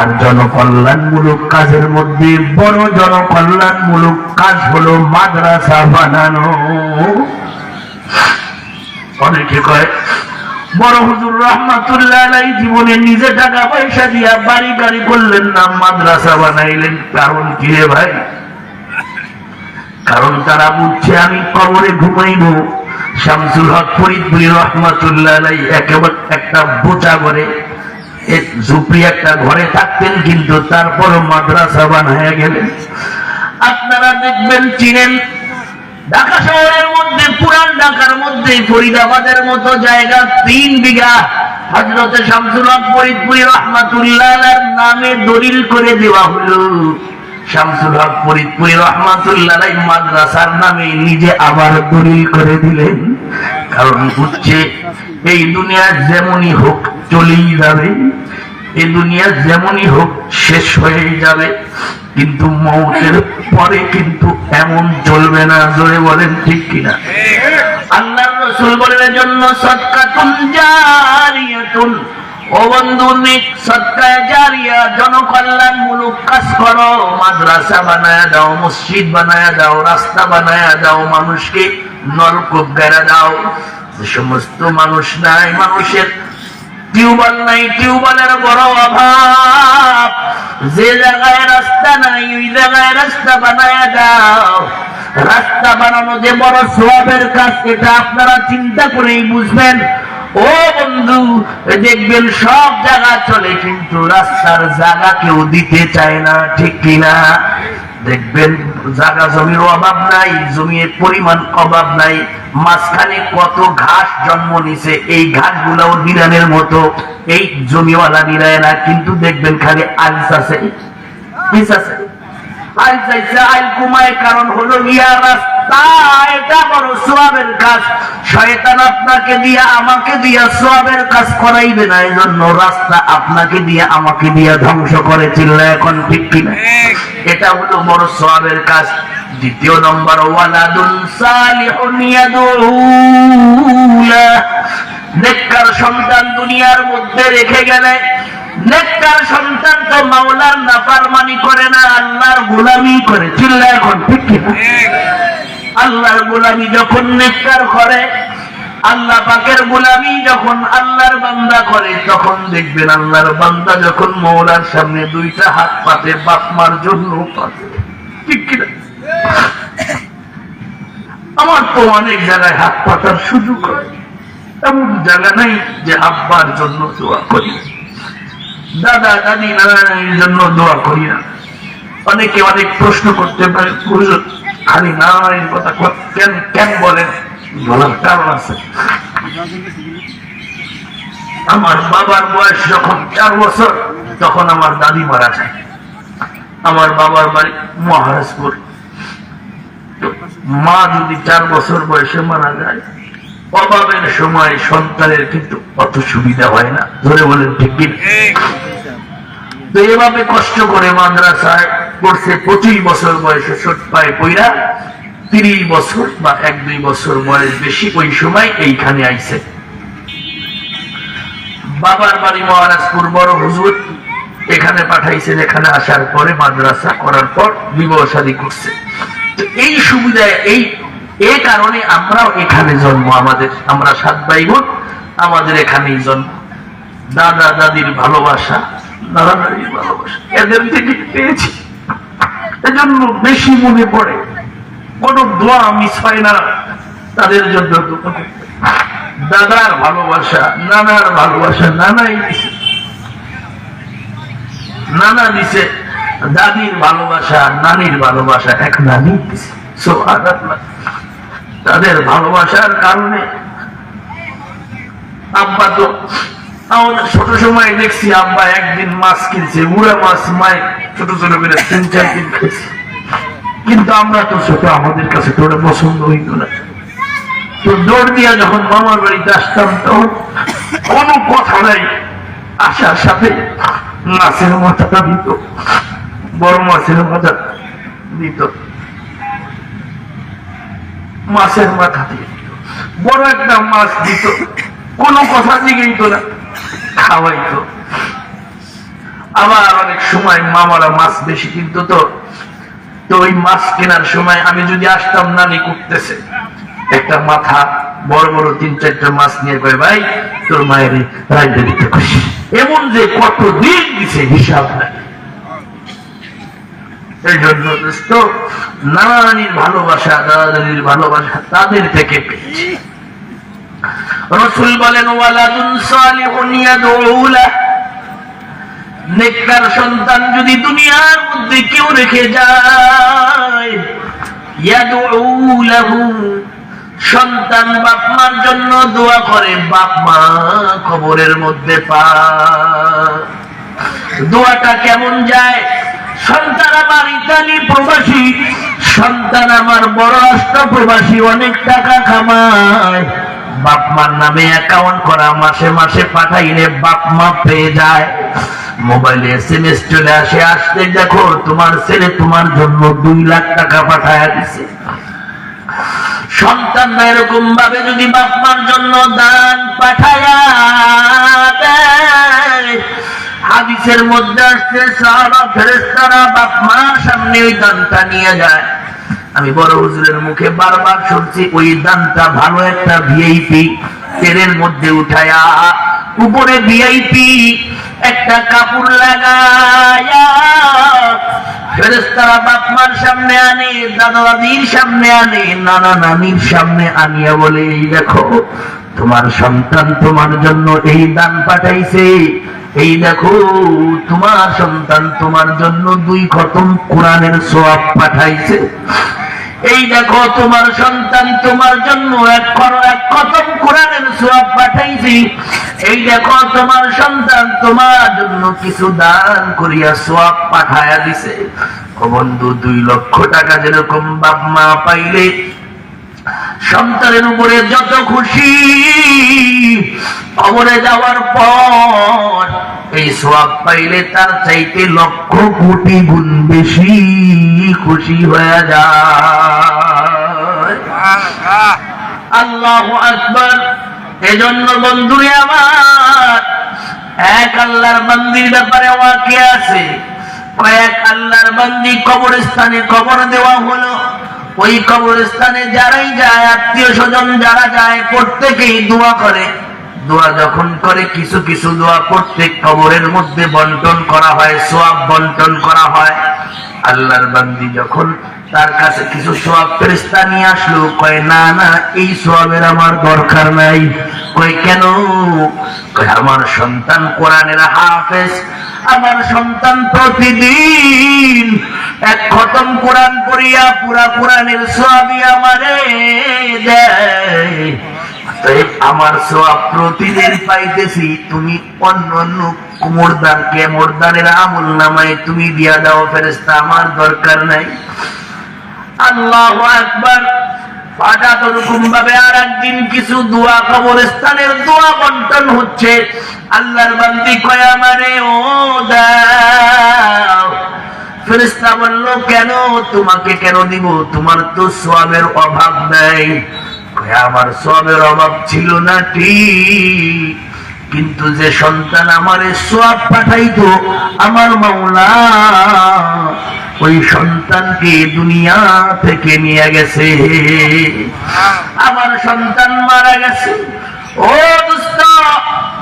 আর জনকল্যাণমূলক কাজের মধ্যে বড় জনকল্যাণমূলক কাজ হলো মাদ্রাসা বানানো। অনেকে কয়, বড় হুজুর রহমাতুল্লাহ জীবনে নিজে টাকা পয়সা দিয়া বাড়ি গাড়ি করলেন না, মাদ্রাসা বানাইলেন। কারণ কি রে ভাই? কারণ তারা বুঝছে, আমি কবরে ঘুমাইব। শামসুল হক ফরিদপুরি রহমাতুল্লাহ একেবারে একটা বোচা করে ঝুপড়ি একটা ঘরে থাকতেন, কিন্তু তারপর মাদ্রাসা বানায় গেলেন। আপনারা দেখবেন, চিনেন, ঢাকা শহরের মধ্যে, পুরান ঢাকার মধ্যে, ফরিদাবাদের মতো জায়গা, তিন বিঘা হজরতে শামসুল ফরিদপুরি রহমাতুল্লাহ নামে দলিল করে দেওয়া হলো। শামসুল হক ফরিদপুরি রহমাতুল্লাহ মাদ্রাসার নামে নিজে আবার দলিল করে দিলেন। কারণ হচ্ছে এই দুনিয়া যেমনই হোক চলেই যাবে, এই দুনিয়া যেমনই হোক শেষ হয়ে যাবে, কিন্তু মৌতের পরে কিন্তু এমন চলবে না, জোরে বলেন ঠিক কিনা? আল্লাহ রসুল বলেন জন্য সৎকাতুন জারিয়াতুন। ও বন্ধু, নিক সৎকা জারিয়া জনকল্যাণমূলক কাজ করো। মাদ্রাসা বানায়া দাও, মসজিদ বানায়া দাও, রাস্তা বানায়া দাও, মানুষকে নলকূপ বেড়া দাও। যে সমস্ত মানুষ নাই, মানুষের টিউবওয়েল নাই, টিউবওয়েলের বড় অভাব। যে জায়গায় রাস্তা নাই, ওই জায়গায় রাস্তা বানায় দাও। রাস্তা বানানো যে বড় সোয়াবের কাজ, এটা আপনারা চিন্তা করেই বুঝবেন। ও বন্ধু, দেখবেন সব জায়গা চলে, কিন্তু রাস্তার জায়গা কেউ দিতে চায় না, ঠিক কিনা? দেখবেন জায়গা জমির অভাব নাই, জমির পরিমাণ অভাব নাই, মাঝখানে কত ঘাস জন্ম নিছে, এই ঘাস গুলাও নিরানের মতো, এই জমিওয়ালা নিরায় না, কিন্তু দেখবেন খালি আইস আছে পিস আছে, আইস আইসা আইল কুমায়, কারণ হলো ইয়া রাস্তা। ধ্বংস এখন ঠিক কিনা এটা হলো বড় কাজ। দ্বিতীয় নম্বর সন্তান দুনিয়ার মধ্যে রেখে গেলে, নেককার সন্তান তো মাওলার নাফরমানি করে না, আল্লাহর গোলামি করে চিল্লা এখন ঠিক কিনা আল্লাহর গোলামি যখন নেককার করে, আল্লাহ পাকের গোলামি যখন আল্লাহর বান্দা করে, তখন দেখবেন আল্লাহর বান্দা যখন মৌলার সামনে দুইটা হাত পাতে, বাপ মার জন্য আমার তো অনেক জায়গায় হাত পাতার সুযোগ হয়। এমন জায়গা নাই যে আব্বার জন্য দোয়া করি। দাদা, দাদি নানানির জন্য দোয়া করি না। অনেকে অনেক প্রশ্ন করতে পারে খালি নারায়ণ কথা কেন কেন বলেন বলার কারণ আছে। আমার বাবার বয়স যখন চার বছর তখন আমার দাদি মারা যায়। আমার বাবার বাড়ি মহারাজপুর। মা যদি চার বছর বয়সে মারা যায় অভাবের সময় সন্তানের কিন্তু অত সুবিধা হয় না। ধরে বলেন ঠিক কি না? তো এভাবে কষ্ট করে মাদ্রাসায় পড়ছে পঁচিশ বছর বয়সে ছোট পায়ে পইরা তিরিশ বছর বা এক দুই বছর বয়স বেশি ওই সময় এইখানে আইছে। বাবার বাড়ি মহারাজপুর বড় হুজুর এখানে পাঠাইছেন, এখানে আসার পরে মাদ্রাসা করার পর বিবাহ শাদী করছে। এই সুবিধায় এই, এ কারণে আমরাও এখানে জন্ম, আমাদের, আমরা সাত ভাই বোন আমাদের এখানেই জন্ম। দাদা দাদির ভালোবাসা দাদা দাদির ভালোবাসা, এদের থেকে পেয়েছি। এজন্য বেশি মনে পড়ে। কোন দোয়া মিস হয় না, তাদের জন্য দাদার ভালোবাসা, নানার ভালোবাসা, নানাই দিছে। নানা দিছে, দাদির ভালোবাসা, নানির ভালোবাসা, এক নানি দিছে। তাদের ভালোবাসার কারণে আব্বা তো ছোট সময় দেখছি, আব্বা একদিন মাছ কিনছে, উড়া মাছ মায় ছোট ছোট করে তিন, চার দিন কিন্তু আমরা তো ছোট, আমাদের কাছে তো পছন্দ হইতো না। তো দৌড় দিয়া যখন মামার বাড়িতে আসতাম, তখন কোনো কথা নাই। আসার সাথে মাছের মাথাটা দিত, বড় মাছের মাথা দিত। মাছের মাথা দিয়ে বড় একটা মাছ দিত। কোনো কথা জিগেইতো না। খাওয়াইতো আবার অনেক সময় মামারা মাছ বেশি, কিন্তু তো ওই মাছ কেনার সময় আমি যদি আসতাম, নানি করতেছে। একটা মাথা, বড় বড় তিন চারটা মাছ নিয়ে কয়, ভাই, তোর মায়ের রাজ্যে দিতে খুশি। এমন যে কত দিন দিছে হিসাব নাই। এই জন্য নানির ভালোবাসা দাদানির ভালোবাসা তাদের থেকে পেয়েছি। রসুল বলেন সন্তান যদি দুনিয়ার মধ্যে কেউ রেখে যায় সন্তান বাপ মার জন্য দোয়া করে, বাপ মা কবরের মধ্যে পা। দোয়াটা কেমন যায়? সন্তান আমার ইতালি প্রবাসী, সন্তান আমার বড় রাষ্ট্র প্রবাসী, অনেক টাকা কামায়। বাপ মার নামে অ্যাকাউন্ট করা মাসে মাসে পাঠাইলে বাপ মা পেয়ে যায়। মোবাইলে এস এম এস চলে আসে আসতে দেখো তোমার ছেলে তোমার জন্য দুই লাখ টাকা পাঠায় দিছে। সন্তান এরকম ভাবে যদি বাপ মার জন্য দান পাঠায়া হাদিসের মধ্যে আসছে, সাহাবা ফেরেস্তারা বাপ সামনে ওই দানটা নিয়ে যায়। আমি বড় হুজুরের মুখে বারবার শুনছি, ওই দানটা ভালো একটা ভিআইপি তেলের মধ্যে উঠায়া, উপরে ভিআইপি একটা কাপড় লাগায়া তোমার সন্তান তোমার জন্য এই দান পাঠাইছে। এই দেখো, তোমার সন্তান তোমার জন্য দুই খতম কোরআনের সোয়াব পাঠাইছে। এই দেখো, তোমার সন্তান তোমার জন্য এক এক খতম কোরআনের সোয়াব পাঠাইছি। এই দেখো, তোমার সন্তান তোমার জন্য কিছু দান করিয়া সোয়াব পাঠায়া দিছে। বন্ধু, দুই লক্ষ টাকা যেরকম বাপ মা পাইলে সন্তানের উপরে যত খুশি কবরে যাওয়ার পর এই সোয়াব পাইলে তার চাইতে লক্ষ কোটি গুণ বেশি। খুশি হয়ে যায়। এজন্য বন্ধুরে আমার, এক আল্লাহর বান্দির ব্যাপারে ওয়াকে আছে। কয়েক আল্লাহর বান্দি কবরস্থানে কবর দেওয়া হলো। ওই কবরস্থানে যারাই যায়, আত্মীয় স্বজন যারা যায়, প্রত্যেকেই দোয়া করে। দোয়া যখন করে, কিছু কিছু দোয়া প্রত্যেক কবরের মধ্যে বন্টন করা হয়, সোয়াব বন্টন করা হয়। আল্লাহর বান্দি যখন তার কাছে কিছু সোয়াব ফেরেস্তা নিয়ে আসলো, কয়, না না, এই সোয়াবের আমার দরকার নাই। কয়, কেন? কয়, আমার সন্তান কোরআনের হাফেজ, আমার সন্তান প্রতিদিন এক খতম কোরআন করিয়া পুরা কোরআনের সোয়াবি আমারে দেয়। আমার সোয়াব প্রতিদিন পাইতেছি, তুমি অন্য অন্য মোরদানকে মোরদানের আমল নামায় তুমি দিয়া দাও ফেরেস্তা আমার দরকার নাই। আল্লাহ একবার কেন? তোমাকে কেন দিব? তোমার তো সোয়াবের অভাব নাই। আমার সোয়াবের অভাব ছিল না ঠিক। কিন্তু যে সন্তান আমার সোয়াব পাঠাইতো, আমার মাওলা, ওই সন্তানকে দুনিয়া থেকে নিয়ে গেছে। আমার সন্তান মারা গেছে। ও দুস্ত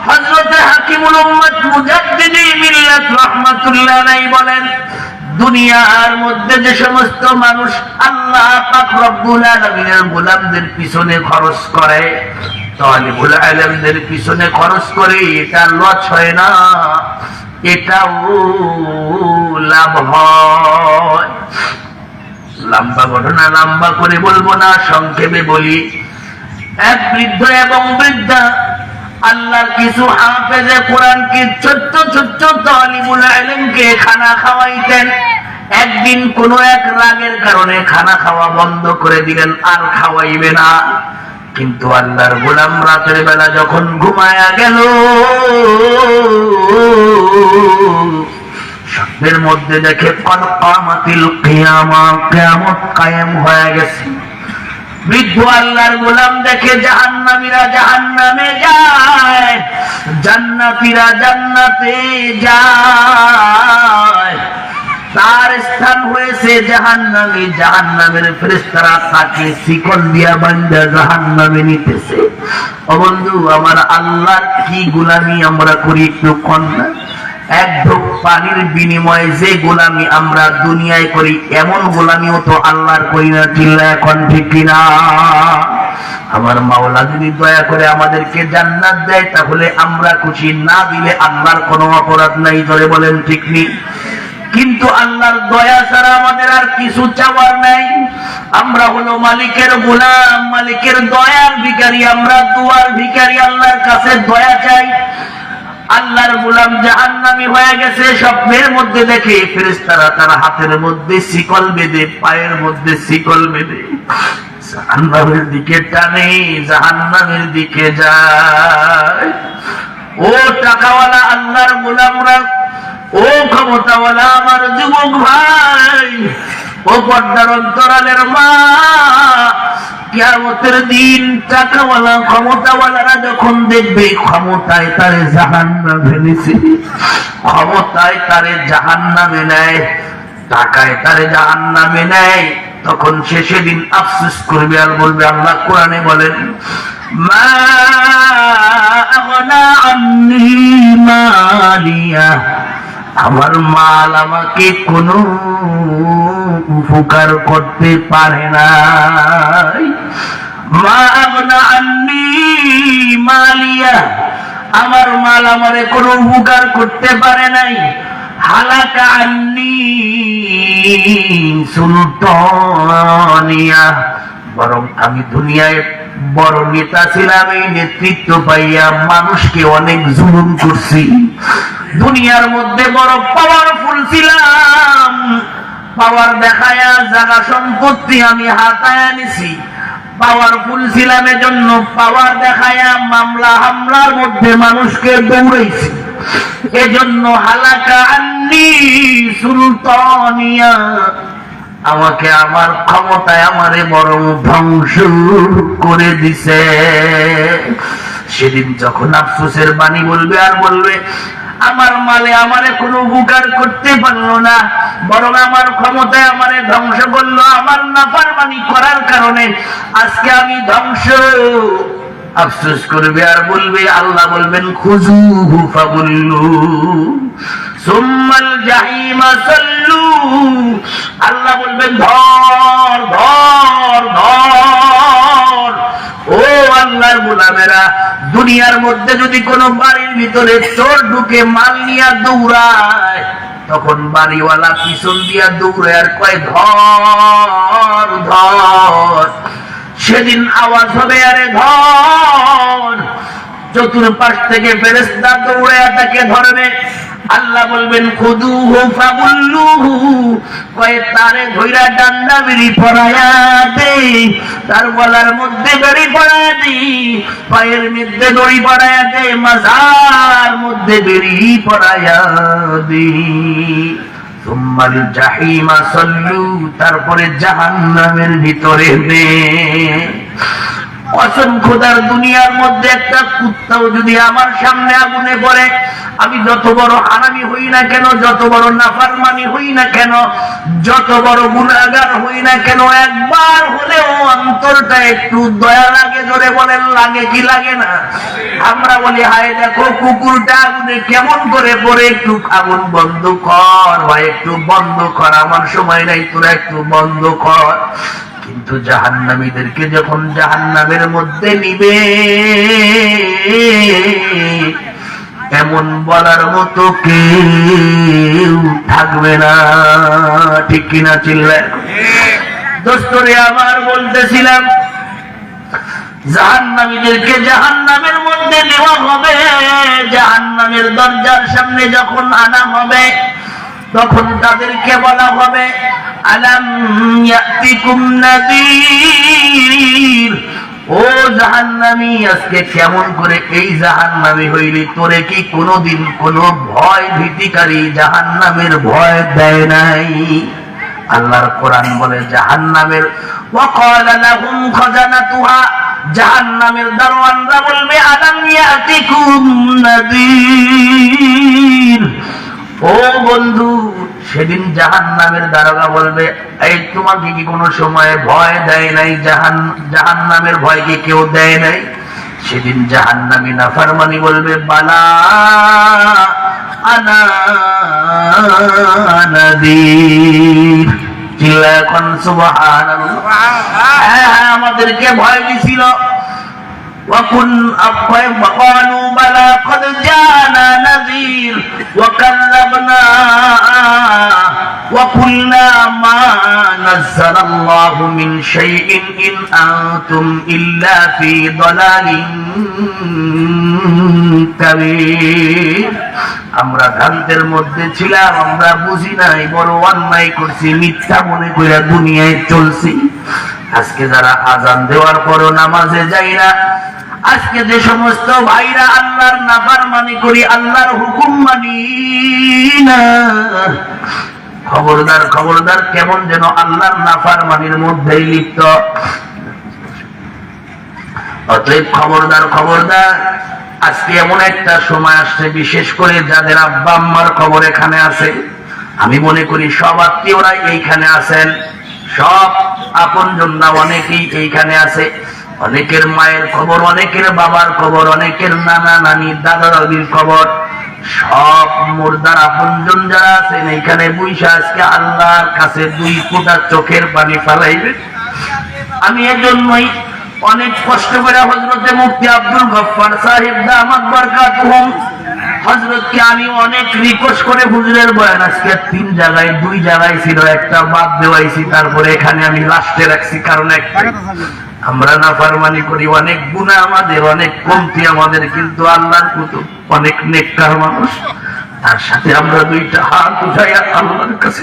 হজরতে হাকিমুল উম্মত মুজাদ্দিদি মিল্লাত রহমাতুল্লাহ আলাইহি বলেন দুনিয়ার মধ্যে যে সমস্ত মানুষ আল্লাহ পাক গোলামদের পিছনে খরচ করে, তালিবুল আলমদের পিছনে খরচ করে, এটা লস হয় না, এটাও লাভ হয়। লম্বা ঘটনা, লম্বা করে বলব না, সংক্ষেপে বলি। এক বৃদ্ধ এবং বৃদ্ধা আল্লাহর কিছু হাফেজে কোরআনকে ছোট্ট ছোট্ট তালিবুল আলমকে খানা খাওয়াইতেন? একদিন কোন এক রাগের কারণে খানা খাওয়া বন্ধ করে দিলেন, আর খাওয়াইবে না। কিন্তু আল্লাহর গোলাম রাতের বেলা যখন ঘুমায়া গেল, স্বপ্নের মধ্যে দেখে কনকামাতিল কিয়ামা, কিয়ামত কায়েম হয়ে গেছে। বৃদ্ধ আল্লাহর গোলাম দেখে জাহান্নামীরা জাহান্নামে যায়, জান্নাতীরা জান্নাতে যায়। তার স্থান হয়েছে জাহান্নামে, জাহান্নামের ফেরেশতারা তাকে শিকল দিয়া বান্দা জাহান্নামে নিতেছে। ও বন্ধু, আমার আল্লাহর কি গোলামি আমরা করি একটু কন্যা এক ঢোক পানির বিনিময়ে যে গোলামি আমরা দুনিয়ায় করি, এমন গোলামিও তো আল্লাহর করি না, চিল্লা এখন ঠিক কিনা? আমার মাওলা যদি দয়া করে আমাদেরকে জান্নাত দেয়, তাহলে আমরা খুশি। না দিলে আল্লাহর কোনো অপরাধ নাই ধরে বলেন ঠিক কিন্তু আল্লাহর দয়া ছাড়া আমাদের আর কিছু চাওয়ার নাই। আমরা হলো মালিকের গোলাম, মালিকের দয়ার ভিকারি আমরা দুয়ার ভিকারি আল্লাহর কাছে দয়া চাই। আল্লাহর গোলাম জাহান্নামি হয়ে গেছে, স্বপ্নের মধ্যে দেখে ফেরেশতারা তার হাতের মধ্যে শিকল বেঁধে, পায়ের মধ্যে শিকল বেঁধে। জাহান্নামের দিকে টানে, জাহান্নামের দিকে যায়। ও টাকাওয়ালা আল্লাহর গোলামরা, ও ক্ষমতাওয়ালা আমার যুবক ভাই, ও পর্দার অন্তরালের মা কিয়ামতের দিন টাকাওয়ালা ক্ষমতাওয়ালারা যখন দেখবে, ক্ষমতায় তারে জাহান নামে নিছে ক্ষমতায় তারে জাহান নামে নেয়, টাকায় তারে জাহান নামে নেয়। তখন সে সেদিন আফসোস করবে আর বলবে, আল্লাহ কোরআনে বলেন, মা আগনা আন্নি মালিয়া। আমার মাল আমাকে কোনো উপকার করতে পারে না মা আন্নি মালিয়া, আমার মাল আমারে কোনো উপকার করতে পারে নাই। হালাকা আন্নি বরং আমি দুনিয়ায় বড় নেতা ছিলাম, এই নেতৃত্ব পাইয়া মানুষকে অনেক জুলুম করছি। দুনিয়ার মধ্যে বড় পাওয়ারফুল ছিলাম। পাওয়ার দেখায়া জায়গা সম্পত্তি আমি হাতায় নিছি পাওয়ারফুল ছিলাম এজন্য পাওয়ার দেখায়া মামলা হামলার মধ্যে মানুষকে দৌড়াইছি। এজন্য হালাকা আন্নি সুলতানিয়া আমাকে আমার ক্ষমতায় আমারে বরং ধ্বংস করে দিছে। সেদিন যখন আফসোসের বাণী বলবে আর বলবে, আমার মালে আমারে কোনো উপকার করতে পারল না, বরং আমার ক্ষমতায় আমারে ধ্বংস করল আমার নাফারমানি করার কারণে আজকে আমি ধ্বংস আফসোস করবে আর বলবে, আল্লাহ বলবেন খুজু হুফা বললু সুম্মাল জাহিমা সাল্লু। আল্লাহ বলবেন, ধর ধর ধর। ও আল্লাহর গোলামেরা, দুনিয়ার মধ্যে যদি কোনো বাড়ির ভিতরে চোর ঢুকে মাল নিয়ে দৌড়ায়, তখন বাড়িওয়ালা পিছন দিয়া দৌড়ে আর কয়, ধর ধর। সেদিন আওয়াজ হবে, আরে ধর। চতুর্পাশ থেকে ফেরেস্তা দৌড়ে তাকে ধরবে। আল্লাহ বলবেন খুদু হু ফাগুল্লুহু। কয়ে তারে ধইরা ডান্ডা বিড়ি পরায়া দে তার গলার মধ্যে দড়ি পরায়া দি, পায়ের মধ্যে দড়ি পরায়া দে, মাজার মধ্যে বেড়ি পরায়া দি। তারপরে জাহান্নামের ভিতরে নে খোদার দুনিয়ার মধ্যে একটা কুত্তাও যদি আমার সামনে আগুনে পড়ে, আমি যত বড় হারামি হই না কেন, যত বড় নাফারমানি হই না কেন, যত বড় গুণাগার হই না কেন, একবার হলেও অন্তরটা একটু দয়া লাগে ধরে বলেন, লাগে কি লাগে না? আমরা বলি, হায় দেখো, কুকুরটা আগুনে কেমন করে পড়ে, একটু আগুন বন্ধ কর, ভাই, একটু বন্ধ কর, আমার সময় নাই, তোরা একটু বন্ধ কর। কিন্তু জাহান্নামীদেরকে যখন জাহান্নামের মধ্যে নিবে, এমন বলার মতো কেউ থাকবে না। ঠিক কিনা চিল্লা দোস্তরে, আবার বলতেছিলাম, জাহান্নামীদেরকে জাহান্নামের মধ্যে নেওয়া হবে। জাহান্নামের দরজার সামনে যখন আনা হবে তখন তাদেরকে বলা হবে, আলাম ইয়াতিকুম নাযীর? ও আজকে কেমন করে এই জাহান্নামী হইলি? তোরে কি কোনোদিন কোনো ভয় ভীতিকারী জাহান্নামের ভয় দেয় নাই? আল্লাহর কোরআন বলে, জাহান্নামের ওয়াকালা লাহুম খাজানাতুহা। জাহান্নামের দারোয়ানরা বলবে, আলাম ইয়াতিকুম নাযীর? ও বন্ধু সেদিন জাহান্নামের দারোগা বলবে এই তোমাকে কি কোনো সময় ভয় দেয় নাই জাহান জাহান্নামের ভয় কি কেউ দেয় নাই সেদিন জাহান্নামী নাফারমানি বলবে বালা আনা নাদির চিল্লা এখন সুবহানাল্লাহ হ্যাঁ হ্যাঁ আমাদেরকে ভয় দিছিল وكن وقالوا وقلنا ما نزل الله من شيء إن أنتم إلا في ضلال كبير আমরা ভ্রান্তের মধ্যে ছিলাম আমরা বুঝি নাই বড় অন্যায় করছি মিথ্যা মনে করে দুনিয়ায় চলছি আজকে যারা আজান দেওয়ার পরও নামাজে যাই না আজকে যে সমস্ত ভাইরা আল্লাহর নাফার মানি করি আল্লাহর হুকুম মানি না খবরদার খবরদার কেমন যেন আল্লাহর নাফার মানির মধ্যেই লিপ্ত। অতএব খবরদার খবরদার, আজকে এমন একটা সময় আসছে, বিশেষ করে যাদের আব্বা আম্মার খবর এখানে আছে। আমি মনে করি সব আত্মীয়রা এইখানে আছেন। সব আপন জন্যা অনেকেই এইখানে আছে। অনেকের মায়ের খবর, অনেকের বাবার খবর, অনেকের নানা নানি দাদা দাদির খবর। সব মুর্দার আপনজন যারা আছেন এইখানে বৈশা আজকে আল্লাহর কাছে দুই ফোঁটা চোখের পানি ফেলাইবে। আমি এজন্যই অনেক কষ্ট করে হজরতে মুফতি আব্দুল গফফার সাহেব দামাত বরকাতুহুম। হজরতকে আমি অনেক রিকোয়েস্ট করে হুজুরের বয়ান, আজকে তিন জায়গায়, দুই জায়গায় ছিল, একটা বাদ দেওয়াইছি, তারপরে এখানে আমি লাস্টে রাখছি, কারণ একটা আমরা না ফারমানি করি, অনেক গুণা আমাদের, অনেক কমতি আমাদের, কিন্তু আল্লাহর কুতুব। অনেক নেককার মানুষ। তার সাথে আমরা দুইটা হাত উঠাই আল্লাহর কাছে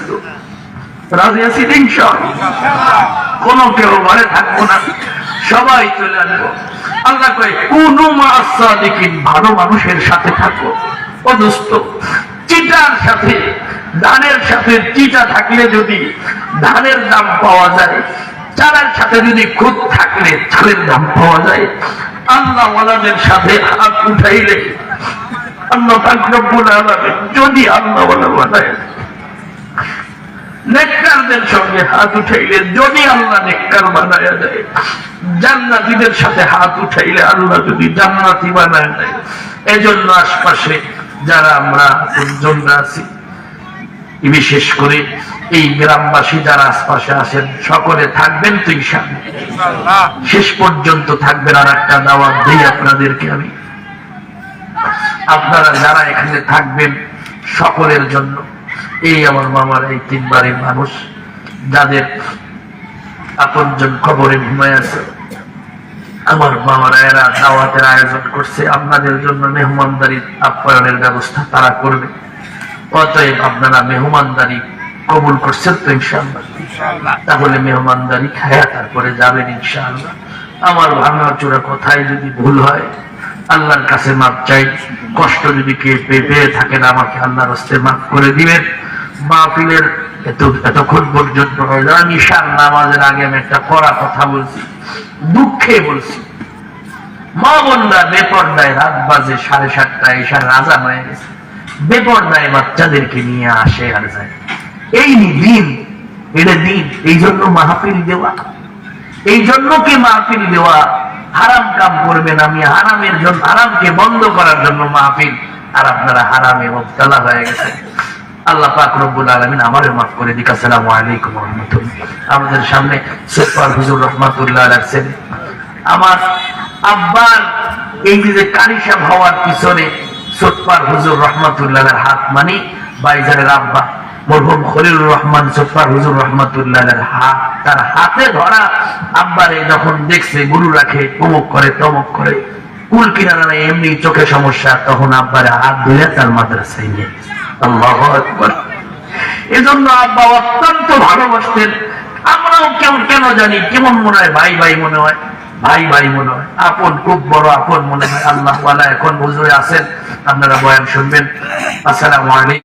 ধানের সাথে চিটা থাকলে যদি ধানের দাম পাওয়া যায়, চারার সাথে যদি খুদ থাকলে চালের দাম পাওয়া যায় আল্লাহ সাথে হাত উঠাইলে আল্লাহ যদি আল্লাহ বানায়। নেককারদের সঙ্গে হাত উঠাইলে যদি আল্লাহ নেককার বানায় দেয়, জান্নাতীদের সাথে হাত উঠাইলে আল্লাহ যদি জান্নাতি বানায় দেয়। এজন্য আশপাশে যারা আমরা জন্য আছি বিশেষ করে এই গ্রামবাসী যারা আশপাশে আছেন সকলে থাকবেন তো ইনশাআল্লাহ। শেষ পর্যন্ত থাকবেন আর একটা দাওয়াত দিই আপনাদেরকে আমি। আপনারা যারা এখানে থাকবেন সকলের জন্য। এই আমার মামার এই তিন বাড়ির মানুষ যাদের আপনজন খবরে ঘুমায় আছে আমার মামারা এরা দাওয়াতের আয়োজন করছে। আপনাদের জন্য মেহমানদারি আপ্যায়নের ব্যবস্থা তারা করবে। অতএব আপনারা মেহমানদারি কবুল করছেন তো ইনশাআল্লাহ। তাহলে মেহমানদারি খায়া তারপরে যাবেন ইনশাআল্লাহ। আমার ভাঙা চূড়া কথায় যদি ভুল হয় আল্লাহর কাছে মাপ চাই। কষ্ট যদি কে পেয়ে থাকেন আমাকে আল্লাহর হস্তে মাফ করে দিবেন। মাহফিলের এত এতক্ষণ পর্যন্ত নিশার নামাজের আগে আমি একটা কড়া কথা বলছি দুঃখে বলছি। মা বোনরা বেপর্দায় রাত বাজে সাড়ে সাতটায় এসার রাজা হয়ে গেছে। বেপর্দায় বাচ্চাদেরকে নিয়ে আসে আর যায়। এই দিন এটা দিন, এই জন্য মাহফিল দেওয়া। এই জন্য কি মাহফিল দেওয়া? হারাম কাম করবেন আমি, হারামের জন্য, হারামকে বন্ধ করার জন্য মাহফিল। আর আপনারা হারামে মুবতালা হয়ে গেছে আল্লাহ পাক রব্বুল আলামিন আমারে মাফ করে দিক। আসসালামু আলাইকুম ওয়া রাহমাতুল্লাহ। আমাদের সামনে সেফার হুজুর রহমাতুল্লাহ রাখছেন। আমার আব্বার এই যে কারিসাব হওয়ার পিছনে মানি এমনি চোখে সমস্যা, তখন আব্বারে হাত ধরে তার মাদ্রাসায় নিয়ে এজন্য আব্বা অত্যন্ত ভালোবাসতেন। আমরাও কেমন, কেন জানি, কেমন মনে হয়, ভাই ভাই মনে হয়। ভাই ভাই মনে হয়। আপন খুব বড় আপন মনে হয়। আল্লাহ এখন হুজুরে আছেন। আপনারা বয়ান শুনবেন। আসসালামু আলাইকুম।